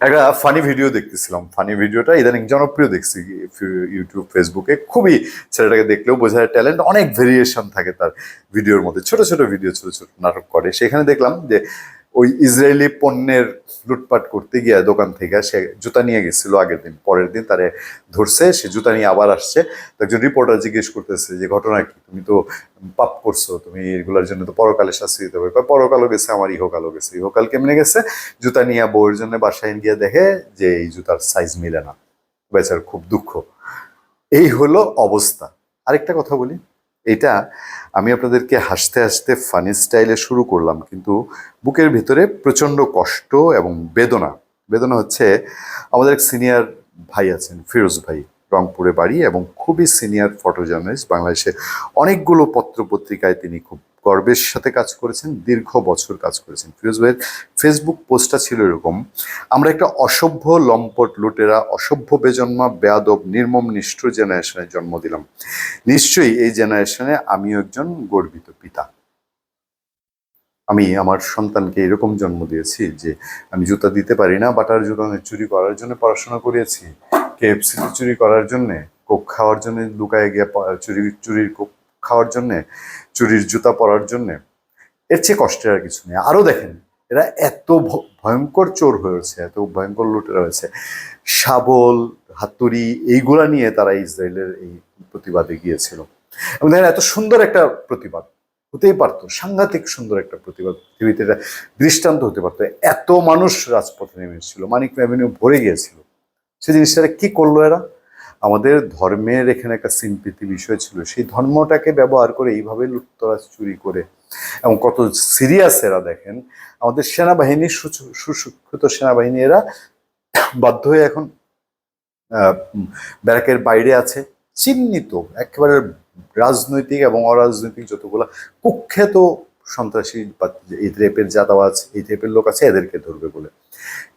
একটা funny video দেখতেছিলাম। Funny ভিডিওটা ইদানিং জনপ্রিয় দেখছি ইউটিউব ফেসবুকে খুবই ছেলেটাকে দেখলেও বোঝা যায় ট্যালেন্ট অনেক ভেরিয়েশন থাকে তার ভিডিওর মধ্যে। ছোট ছোট ভিডিও ছোট ছোট নাটক করে। সেখানে দেখলাম যে ওই ইসরায়েলি পণ্যের লুটপাট করতে গিয়ে দোকান থেকে সে জুতা নিয়ে গেছিল আগের দিন, পরের দিন তারে ধরছে, সে জুতা নিয়ে আবার আসছে। তো একজন রিপোর্টার জিজ্ঞেস করতেছে যে, ঘটনা কি? তুমি তো পাপ করছ, তুমি এগুলোর জন্য তো পরকালে শাস্তি দিতে হবে। পরকালও গেছে আমার ইহকালও গেছে। ইহকাল কেমনে গেছে? জুতা নিয়ে বউয়ের জন্য বাসায় গিয়ে দেখে যে, এই জুতার সাইজ মিলে না। বেচার খুব দুঃখ। এই হলো অবস্থা। আরেকটা কথা বলি। এটা আমি আপনাদেরকে হাসতে হাসতে ফানি স্টাইলে শুরু করলাম, কিন্তু বুকের ভিতরে প্রচণ্ড কষ্ট এবং বেদনা। বেদনা হচ্ছে আমাদের এক সিনিয়র ভাই আছেন, ফিরোজ ভাই, রংপুরে বাড়ি এবং খুবই সিনিয়র ফটো জার্নালিস্ট বাংলাদেশে অনেকগুলো পত্র পত্রিকায় তিনি খুব গর্বের সাথে কাজ করেছেন, দীর্ঘ বছর কাজ করেছেন। ফিরোজ ভাইয়ের ফেসবুক পোস্টটা ছিল এরকম, আমরা একটা অসভ্য লম্পট লুটেরা, অসভ্য বেজন্মা, বেয়াদব, নির্মম, নিষ্ঠুর জেনারেশনে জন্ম দিলাম। নিশ্চয়ই এই জেনারেশনে আমিও একজন গর্বিত পিতা। আমি আমার সন্তানকে এরকম জন্ম দিয়েছি যে আমি জুতা দিতে পারি না, বাটার জুতা চুরি করার জন্য পড়াশোনা করিয়েছি কেএফসি চুরি করার জন্যে, কোক খাওয়ার জন্য লুকায় গিয়ে চুরি, চুরির কোক খাওয়ার জন্যে, চুরির জুতা পরার জন্যে, এর চেয়ে কষ্টের আর কিছু নেই। আরও দেখেন, এরা এত ভয়ঙ্কর চোর হয়েছে এত ভয়ঙ্কর লুটেরা হয়েছে শাবল, হাতুড়ি, এইগুলা নিয়ে তারা ইসরায়েলের এই প্রতিবাদে গিয়েছিল। এবং দেখেন, এত সুন্দর একটা প্রতিবাদ। হতেই পারতো, সাংঘাতিক সুন্দর একটা প্রতিবাদ। পৃথিবীতে এটা দৃষ্টান্ত হতে পারতো। এত মানুষ রাজপথে নেমেছিল, মানিক ভরে গিয়েছিল। সেই জিনিসটা কি করল এরা? আমাদের ধর্মের এখানে একটা সিম্পিতি বিষয় ছিল। সেই ধর্মটাকে ব্যবহার করে এইভাবে লুটতরাজ চুরি করে এবং কত সিরিয়াস এরা দেখেন, আমাদের সেনাবাহিনী সুচ- সুশিক্ষিত সেনাবাহিনী এরা বাধ্য হয়ে এখন ব্যারাকের বাইরে আছে। চিহ্নিত, একেবারে রাজনৈতিক এবং অরাজনৈতিক যতগুলো কুখ্যাত সন্ত্রাসী বা এই টাইপের জাতাবাজ এই টাইপের লোক আছে, এদেরকে ধরবে বলে।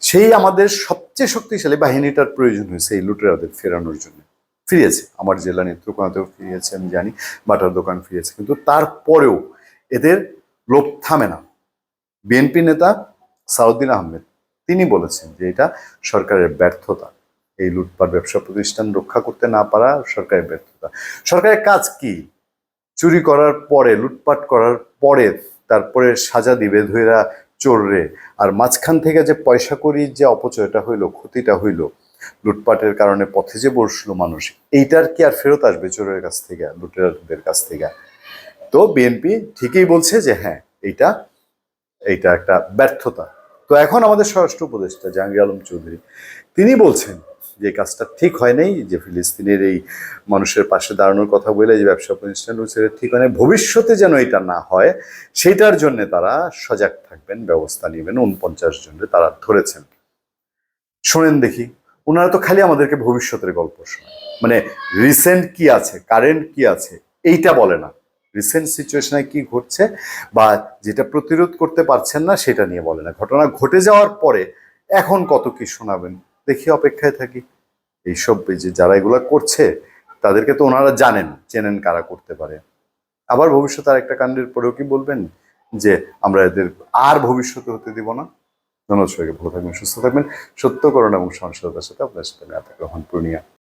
সেই আমাদের সবচেয়ে শক্তিশালী বাহিনীটার প্রয়োজন হয়েছে এই লুটেরাদের ফেরানোর জন্য। ফিরিয়েছে। আমার জেলা নেত্রকোনাতেও ফিরিয়েছে, আমি জানি, বাটার দোকান ফিরিয়েছে। কিন্তু তারপরেও এদের লোভ থামে না। বিএনপি নেতা সাউদ্দিন আহমেদ, তিনি বলেছেন যে এটা সরকারের ব্যর্থতা। এই লুটপাট, ব্যবসা প্রতিষ্ঠান রক্ষা করতে না পারা সরকারের ব্যর্থতা। সরকারের কাজ কি? চুরি করার পরে, লুটপাট করার পরে তারপরে সাজা দিবে ধৈরা চোররে। আর মাঝখান থেকে যে পয়সা করি যে অপচয়টা হইল, ক্ষতিটা হইল, লুটপাটের কারণে পথে যে বসল মানুষ, এইটার কি আর ফেরত আসবে চোরের কাছ থেকে লুটেরাদের কাছ থেকে? তো বিএনপি ঠিকই বলছে যে হ্যাঁ এইটা এইটা একটা ব্যর্থতা। তো এখন আমাদের স্বরাষ্ট্র উপদেষ্টা জাহাঙ্গীর আলম চৌধুরী, তিনি বলছেন যে কাজটা ঠিক হয় নাই, যে ফিলিস্তিনের এই মানুষের পাশে দাঁড়ানোর কথা বলে যে ব্যবসা প্রতিষ্ঠান রয়েছে ঠিক হয় ভবিষ্যতে যেন এটা না হয়, সেটার জন্য তারা সজাগ থাকবেন, ব্যবস্থা নেবেন, উনপঞ্চাশ জনে তারা ধরেছেন। শোনেন দেখি ওনারা তো খালি আমাদেরকে ভবিষ্যতের গল্প শোনায় মানে রিসেন্ট কি আছে কারেন্ট কি আছে, এইটা বলে না। রিসেন্ট সিচুয়েশনে কি ঘটছে বা যেটা প্রতিরোধ করতে পারছেন না, সেটা নিয়ে বলে না। ঘটনা ঘটে যাওয়ার পরে এখন কত কি শোনাবেন? দেখি অপেক্ষায় থাকি। এইসব যে যারা এগুলো করছে, তাদেরকে তো ওনারা জানেন, চেনেন কারা করতে পারে। আবার ভবিষ্যতে আর একটা কাণ্ডের পরেও কি বলবেন? যে আমরা এদের আর ভবিষ্যতে হতে দিব না। ধন্যবাদ সবাইকে, ভালো থাকবেন, সুস্থ থাকবেন। সত্য করুন এবং সংসদের সাথে আপনার সাথে আমি আপনাকে গ্রহণ পূর্ণিয়া।